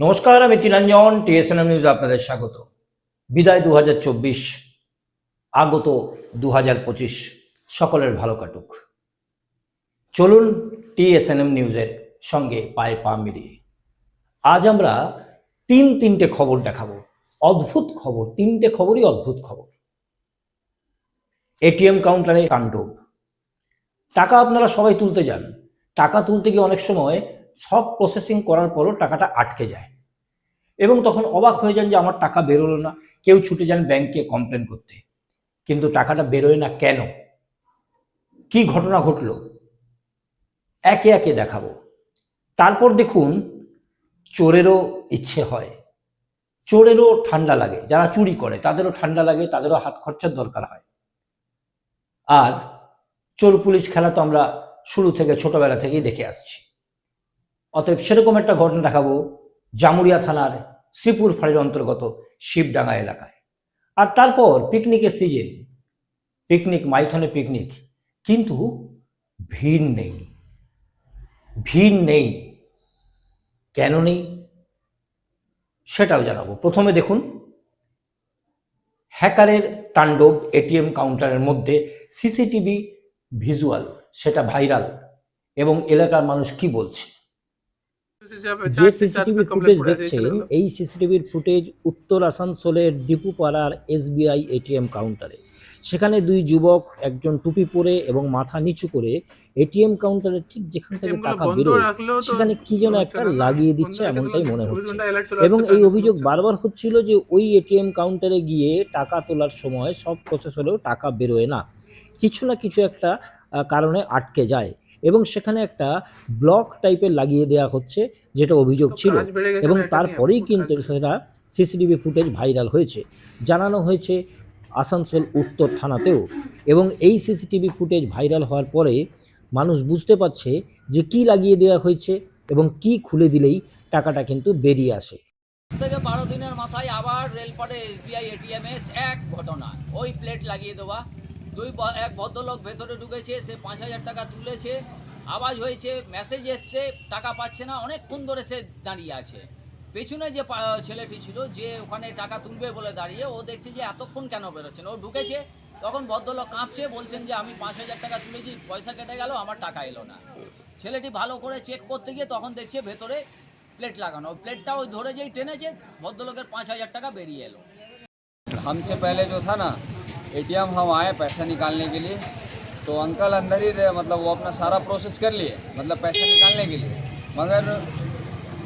নমস্কার, আমি তিলাঞ্জন, TSNM news আপনাদের স্বাগত। বিদায় দু হাজার চব্বিশ, আগত দু হাজার পঁচিশ, সকলের ভালো কাটুক। চলুন টিএসএনএম নিউজের সঙ্গে পায়ে পা মিলিয়ে। আজ আমরা তিন তিনটে খবর দেখাবো। অদ্ভুত খবর, তিনটে খবরই অদ্ভুত খবর। এটিএম কাউন্টারে তাণ্ডব। টাকা আপনারা সবাই তুলতে যান। টাকা তুলতে গিয়ে অনেক সময় সব প্রসেসিং করার পরও টাকাটা আটকে যায়। এবং তখন অবাক হয়ে যান যে আমার টাকা বেরোলো না। কেউ ছুটে যান ব্যাংকে কমপ্লেন করতে। কিন্তু টাকাটা বেরোয় না কেন? কি ঘটনা ঘটলো? একে একে দেখাবো। তারপর দেখুন, চোরেরও ইচ্ছে হয়। চোরেরও ঠান্ডা লাগে। যারা চুরি করে, তাদেরও ঠান্ডা লাগে, তাদেরও হাত খরচার দরকার হয়। আর চোর পুলিশ খেলা তো আমরা শুরু থেকে ছোটবেলা থেকেই দেখে আসছি। অতএব সেরকম একটা ঘটনা দেখাবো জামুরিয়া থানার শ্রীপুর ফাঁড়ির অন্তর্গত শিবডাঙ্গা এলাকায়। আর তারপর পিকনিকের সিজন পিকনিক, মাইথনে পিকনিক। কিন্তু ভিড় নেই। ভিড় নেই। কেন নেই? সেটাও জানাব। প্রথমে দেখুন, হ্যাকারের তাণ্ডব এটিএম কাউন্টারের মধ্যে সিসিটিভি ভিজুয়াল, সেটা ভাইরাল। এবং এলাকার মানুষ কি বলছে? যে সিসিটিভি ফুটেজ দেখছেন এই সিসিটিভির ফুটেজ উত্তর আসানসোলের ডিপুপাড়ার এসবিআই এটিএম কাউন্টারে সেখানে দুই যুবক একজন টুপি পরে এবং মাথা নিচু করে এটিএম কাউন্টারে ঠিক যেখান থেকে টাকা বেরোয় সেখানে কি যেন একটা লাগিয়ে দিচ্ছে এমনটাই মনে হচ্ছে। এবং এই অভিযোগ বারবার হচ্ছিল যে ওই এটিএম কাউন্টারে গিয়ে টাকা তোলার সময় সব প্রসেস হলেও টাকা বেরোয় না। কিছু না কিছু একটা কারণে আটকে যায়। এবং সেখানে একটা ব্লক টাইপের লাগিয়ে দেওয়া হচ্ছে যেটা অভিযোগ ছিল। এবং তারপরেই কিন্তু সেটা সিসিটিভি ফুটেজ ভাইরাল হয়েছে। জানানো হয়েছে আসানসোল উত্তর থানাতেও। এবং এই সিসিটিভি ফুটেজ ভাইরাল হওয়ার পরে মানুষ বুঝতে পারছে যে কি লাগিয়ে দেওয়া হয়েছে এবং কি খুলে দিলেই টাকাটা কিন্তু বেরিয়ে আসে। থেকে বারো দিনের মাথায় আবার রেলপথে এসবিআই এটিএমে এক ঘটনা। ওই প্লেট লাগিয়ে দেওয়া। দুই এক ভদ্রলোক ভেতরে ঢুকেছে, সে পাঁচ হাজার টাকা তুলেছে, আওয়াজ হয়েছে মেসেজ এসছে, টাকা পাচ্ছে না, অনেকক্ষণ ধরে সে দাঁড়িয়ে আছে। পেছনে যে ছেলেটি ছিল, যে ওখানে টাকা তুলবে বলে দাঁড়িয়ে, ও দেখছে যে এতক্ষণ কেন বেরোচ্ছে ও ঢুকেছে, তখন ভদ্রলোক কাঁপছে, বলছেন যে আমি পাঁচ হাজার টাকা তুলেছি, পয়সা কেটে গেল, আমার টাকা এলো না। ছেলেটি ভালো করে চেক করতে গিয়ে তখন দেখছে ভেতরে প্লেট লাগানো প্লেটটা ওই ধরে যেই টেনেছে, ভদ্রলোকের পাঁচ হাজার টাকা বেরিয়ে এলো। হামসে পেলে যো থা না? एटीएम हम आए पैसा निकालने के लिए तो अंकल अंदर ही थे मतलब वो अपना सारा प्रोसेस कर लिए मतलब पैसा निकालने के लिए। मगर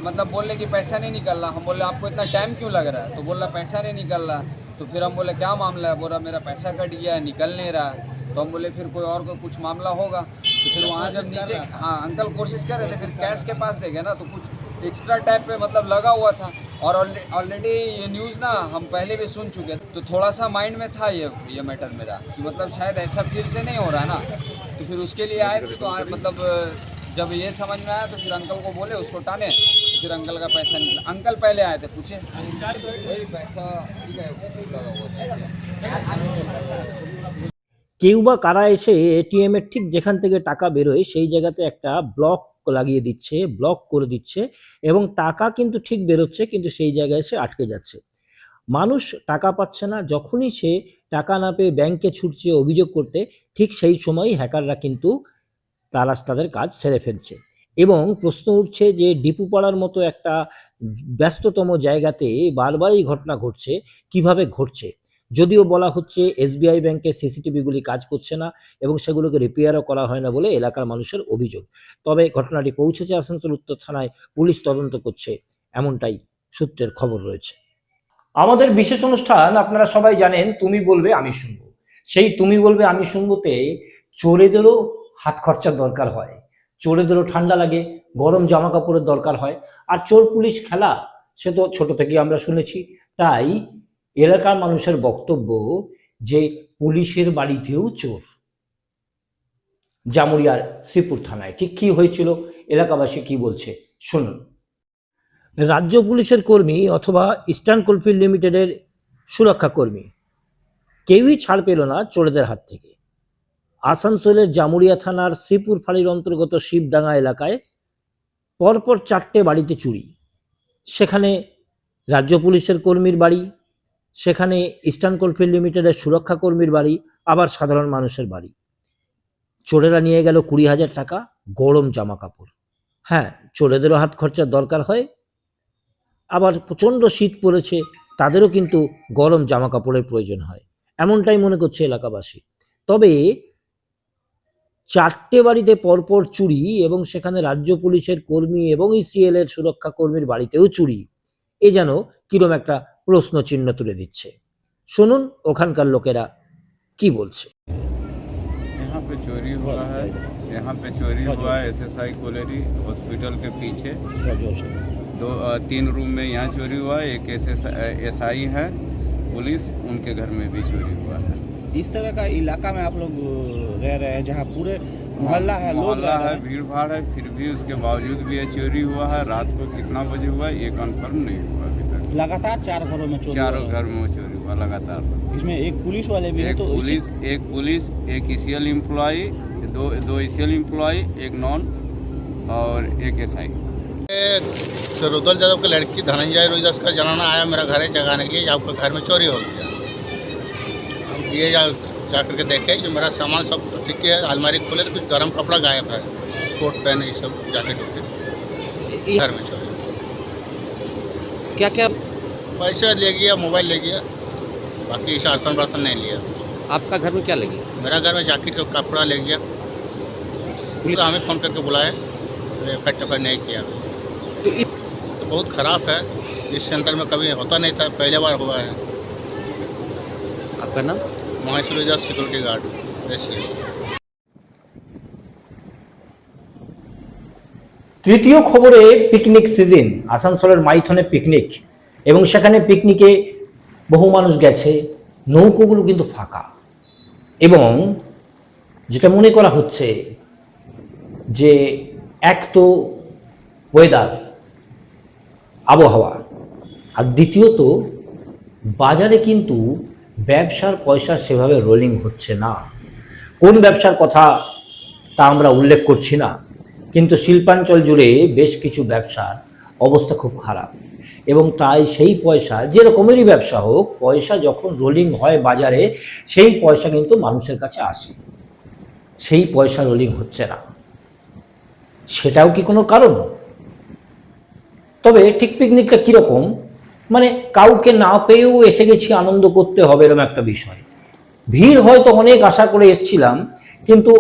मतलब बोले कि पैसा नहीं निकल रहा। हम बोले आपको इतना टाइम क्यों लग रहा है? तो बोला पैसा नहीं निकल रहा। तो फिर हम बोले क्या मामला है? बोला मेरा पैसा कट गया निकल नहीं रहा। है तो हम बोले फिर कोई और को कुछ मामला होगा? तो फिर वहाँ जब नीचे हाँ। अंकल कोशिश कर रहे थे फिर कैश के पास देखे ना तो कुछ एक्स्ट्रा टाइप पे मतलब लगा हुआ था। और ऑलरेडी ये न्यूज़ ना हम पहले भी सुन चुके थे तो थोड़ा सा माइंड में था ये ये मैटर मेरा कि मतलब शायद ऐसा फिर से नहीं हो रहा ना तो फिर उसके लिए आए थे तो आ- मतलब जब ये समझ में आया तो फिर अंकल को बोले उसको टाने तो फिर अंकल का पैसा निकला अंकल पहले आए थे पूछे वही पैसा ठीक है, लगा हुआ था কেউ বা কারা এসে এটিএম এর ঠিক যেখান থেকে টাকা বেরোয় সেই জায়গাতে একটা ব্লক লাগিয়ে দিচ্ছে ব্লক করে দিচ্ছে এবং টাকা কিন্তু ঠিক বেরোচ্ছে, কিন্তু সেই জায়গায় এসে আটকে যাচ্ছে। মানুষ টাকা পাচ্ছে না, যখনই সে টাকা না পেয়ে ব্যাংকে ছুটছে, অভিযোগ করতে, ঠিক সেই সময়ই হ্যাকাররা কিন্তু তারা তাদের কাজ সেরে ফেলছে এবং প্রশ্ন উঠছে যে ডিপুপাড়ার মতো একটা ব্যস্ততম জায়গাতে বারবার এই ঘটনা ঘটছে, কীভাবে ঘটছে? যদিও বলা হচ্ছে এসবিআই ব্যাংকের সিসিটিভিগুলি কাজ করছে না এবং সেগুলোকে রিপেয়ারও করা হয় না বলে এলাকার মানুষের অভিযোগ। তবে ঘটনাটি পৌঁছেছে আসানসোল উত্তর থানায়, পুলিশ তদন্ত করছে। এমনটাই সূত্রের খবর রয়েছে। আমাদের বিশেষ অনুষ্ঠান আপনারা সবাই জানেন, তুমি বলবে আমি শুনব। সেই তুমি বলবে আমি শুনবোতে চোরেদেরও হাত খরচার দরকার হয়। চোরেদেরও ঠান্ডা লাগে, গরম জামা কাপড়ের দরকার হয়। আর চোর পুলিশ খেলা, সে তো ছোট থেকে আমরা শুনেছি। তাই এলাকার মানুষের বক্তব্য যে পুলিশের বাড়িতেও চোর। জামুরিয়ার শ্রীপুর থানায়। ঠিক কি হয়েছিল? এলাকাবাসী কি বলছে? শুনুন। রাজ্য পুলিশের কর্মী অথবা ইস্টার্ন কোলফিল্ড লিমিটেডের সুরক্ষা কর্মী। কেউই ছাড় পেল না চোরেদের হাত থেকে। আসানসোলের জামুরিয়া থানার শ্রীপুর ফাঁড়ির অন্তর্গত শিবডাঙ্গা এলাকায় পরপর চারটে বাড়িতে চুরি। সেখানে রাজ্য পুলিশের কর্মীর বাড়ি সেখানে ইস্টার্ন কোলফিল্ড লিমিটেডের সুরক্ষা কর্মীর বাড়ি, আবার সাধারণ মানুষের বাড়ি। চোরেরা নিয়ে গেল কুড়ি হাজার টাকা, গরম জামা কাপড়। হ্যাঁ চোরেদেরও হাত খরচার দরকার হয়। আবার প্রচণ্ড শীত পড়েছে, তাদেরও কিন্তু গরম জামা কাপড়ের প্রয়োজন হয়। এমনটাই মনে করছে এলাকাবাসী। তবে চারটে বাড়িতে পরপর চুরি এবং সেখানে রাজ্য পুলিশের কর্মী এবং ইসিএল এর সুরক্ষা কর্মীর বাড়িতেও চুরি। এ যেন কিরম একটা প্রশ্ন চিহ্ন তুলে দিচ্ছে শুনুন ওখানকার লোকেরা কি বলছে यहाँ पे चोरी हुआ है यहाँ पे चोरी हुआ है एसएसआई कोलेरी हॉस्पिटल के पीछे दो अ, तीन रूम में यहाँ चोरी हुआ है एक एस एस आई है पुलिस उनके घर में भी चोरी हुआ है इस तरह का इलाका में आप लोग रह रहे हैं जहाँ पूरे मोहल्ला है लोग मोहल्ला रह रहे है हैं भीड़ भाड़ है फिर भी उसके बावजूद भी ये चोरी हुआ है रात को कितना बजे हुआ है ये कंफर्म नहीं हुआ अभी तक लगातार चार घरों में चोरी चारों घर में चोरी हुआ लगातार। इसमें एक पुलिस वाले भी है एक तो पुलिस एक पुलिस एक ईसीएल एम्प्लॉय दो दो ईसीएल एम्प्लॉय एक नॉन और एक एस आई रुदल यादव की लड़की धनंजय रोजस का जनाना आया मेरा घर है जगाने के लिए कि आपका घर में चोरी हो गया। अब ये जा जा करके देखे जो मेरा सामान सब ठीक है अलमारी खोले तो कुछ गर्म कपड़ा गायब है कोट पैन ये सब जैकेट उकेट घर में चोरी। क्या क्या पैसा ले गया मोबाइल ले गया। बाकी बर्तन बर्तन नहीं लिया। आपका घर में क्या लगी? मेरा घर में जैकेट का कपड़ा ले गया। पुलिस तो हमें फ़ोन करके बुलाए एफ़ आई नहीं किया। तो इस- तो बहुत ख़राब है। इस सेंटर में कभी होता नहीं था पहले बार हुआ है। आपका नाम? Mahesh security guard. ऐसे। তৃতীয় খবরে পিকনিক সিজন আসানসোলের মাইথনে পিকনিক এবং সেখানে পিকনিকে বহু মানুষ গেছে, নৌকোগুলো কিন্তু ফাঁকা এবং যেটা মনে করা হচ্ছে যে এক তো ওয়েদার আবহাওয়া আর দ্বিতীয়ত বাজারে কিন্তু ব্যবসার পয়সা সেভাবে রোলিং হচ্ছে না। কোন ব্যবসার কথা তা আমরা উল্লেখ করছি না। কিন্তু শিল্পাঞ্চল জুড়ে বেশ কিছু ব্যবসার অবস্থা খুব খারাপ। এবং তাই সেই পয়সা, যে রকমেরই ব্যবসা হোক, পয়সা যখন রোলিং হয় বাজারে, সেই পয়সা কিন্তু মানুষের কাছে আসে। সেই পয়সা রোলিং হচ্ছে না। সেটাও কি কোনো কারণ? তবে ঠিক পিকনিকটা কীরকম? মানে কাউকে না পেয়েও এসে গেছি, আনন্দ করতে হবে এরকম একটা বিষয়। ভিড় হয়তো অনেক আশা করে এসছিলাম কিন্তু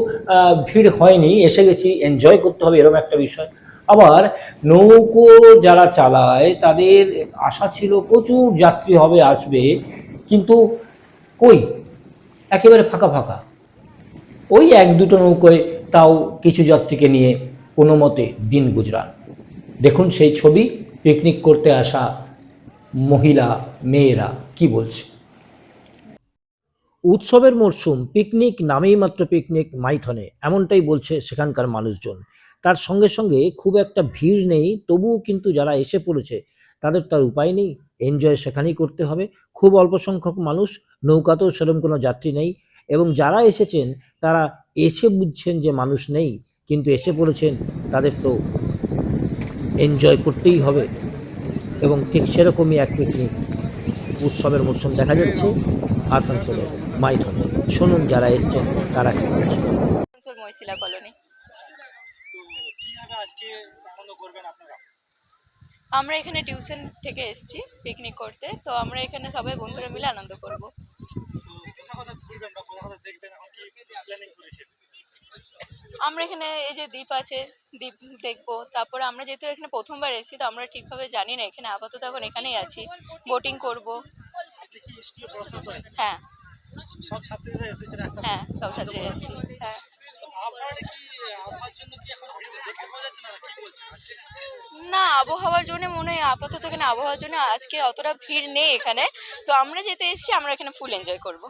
ভিড় হয়নি, এসে গেছি এনজয় করতে হবে, এরকম একটা বিষয়। আবার নৌকো যারা চালায়, তাদের আশা ছিল প্রচুর যাত্রী হবে, আসবে, কিন্তু কই? একেবারে ফাঁকা ফাঁকা। ওই এক দুটো নৌকোয় তাও কিছু যাত্রীকে নিয়ে কোনো মতে দিন গুজরান। দেখুন সেই ছবি পিকনিক করতে আসা মহিলা, মেয়েরা কি বলছে। উৎসবের মরশুম পিকনিক নামেই মাত্র পিকনিক মাইথনে, এমনটাই বলছে সেখানকার মানুষজন। তার সঙ্গে সঙ্গে খুব একটা ভিড় নেই, তবুও কিন্তু যারা এসে পড়েছে, তাদের তার উপায় নেই এনজয় সেখানেই করতে হবে। খুব অল্প সংখ্যক মানুষ, নৌকাতেও সেরকম কোনো যাত্রী নেই এবং যারা এসেছেন, তারা এসে বুঝছেন যে মানুষ নেই, কিন্তু এসে পড়েছেন, তাদের তো এনজয় করতেই হবে এবং ঠিক সেরকমই এক পিকনিক উৎসবের মরশুম দেখা যাচ্ছে আসানসোলের মাইথনে। শুনুন যারা এসছেন, তারা কি বলছে কলোনি। আমরা এখানে টিউশন থেকে এসেছি পিকনিক করতে, তো আমরা এখানে সবাই বন্ধুরা মিলে আনন্দ করব। আমরা এখানে এই যে দ্বীপ আছে, দ্বীপ দেখব। তারপরে আমরা যেহেতু এখানে প্রথমবার এসেছি, তো আমরা ঠিকভাবে জানি না এখানে আপাতত এখন এখানেই আছি। বোটিং করব। হ্যাঁ। সব ছাত্রীরা এসেছেন হ্যাঁ সব ছাত্রীরা এসেছি হ্যাঁ। না? আবহাওয়ার জন্য মনে হয় আপাতত এখানে আবহাওয়ার জন্য আজকে অতটা ভিড় নেই এখানে। তো আমরা যেতে এসেছি আমরা এখানে ফুল এনজয় করব।